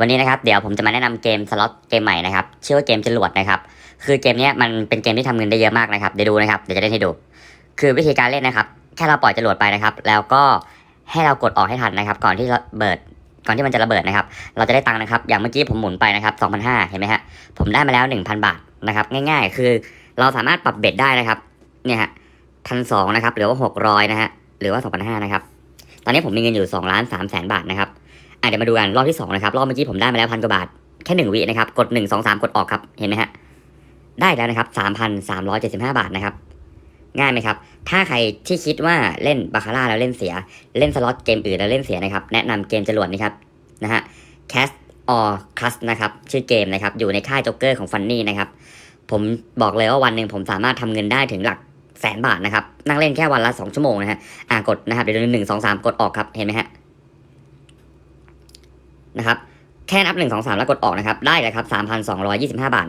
วันนี้นะครับเดี๋ยวผมจะมาแนะนำเกมสล็อตเกมใหม่นะครับชื่อว่าเกมจรวดนะครับ คือเกมนี้มันเป็นเกมที่ทำเงินได้เยอะมากนะครับเดี๋ยวดูนะครับเดี๋ยวจะเล่นให้ดู คือวิธีการเล่นนะครับ แค่เราปล่อยจรวดไปนะครับ แล้วก็ให้เรากดออกให้ทันนะครับ ก่อนที่ระเบิดก่อนที่มันจะระเบิดนะครับ เราจะได้ตังค์นะครับ อย่างเมื่อกี้ผมหมุนไปนะครับ2,500เห็นไหมฮะผมได้มาแล้ว 1,000 บาทนะครับง่ายๆ คือเราสามารถปรับเบ็ดได้นะครับเนี่ยฮะพันสองนะครับหรือว่า600นะฮะหรือว่า2,500นะครับตอนนี้ผมมีเงินอยู่2ล้าน3แสนบาทนะครับ เดี๋ยวมาดูกันรอบที่สองนะครับรอบเมื่อกี้ผมได้มาแล้วพันกว่าบาทแค่หนึ่งวินะครับกดหนึ่งสองสามกดออกครับเห็นไหมฮะได้แล้วนะครับสามพันสามร้อยเจ็ดสิบห้าบาทนะครับ ง่ายไหมครับ ถ้าใครที่คิดว่าเล่นบาคาร่าแล้วเล่นเสีย เล่นสล็อตเกมอื่นแล้วเล่นเสียนะครับ แนะนำเกมจรวดนี่ครับนะฮะ Cast or Cast นะครับ ชื่อเกมนะครับ อยู่ในค่ายจ็อกเกอร์ของฟันนี่นะครับ ผมบอกเลยว่าวันหนึ่งผมสามารถทำเงินได้ถึงหลักแสนบาทนะครับ นั่งเล่นแค่วันละสองชั่วโมงนะฮะ อะกดนะครับ เดี๋ยวหนึ่งสองสามกดออกครับ เห็นไหมฮะ นะครับ แค่นับหนึ่งสองสามแล้วกดออกนะครับ ได้เลยครับสามพันสองร้อยยี่สิบห้าบาท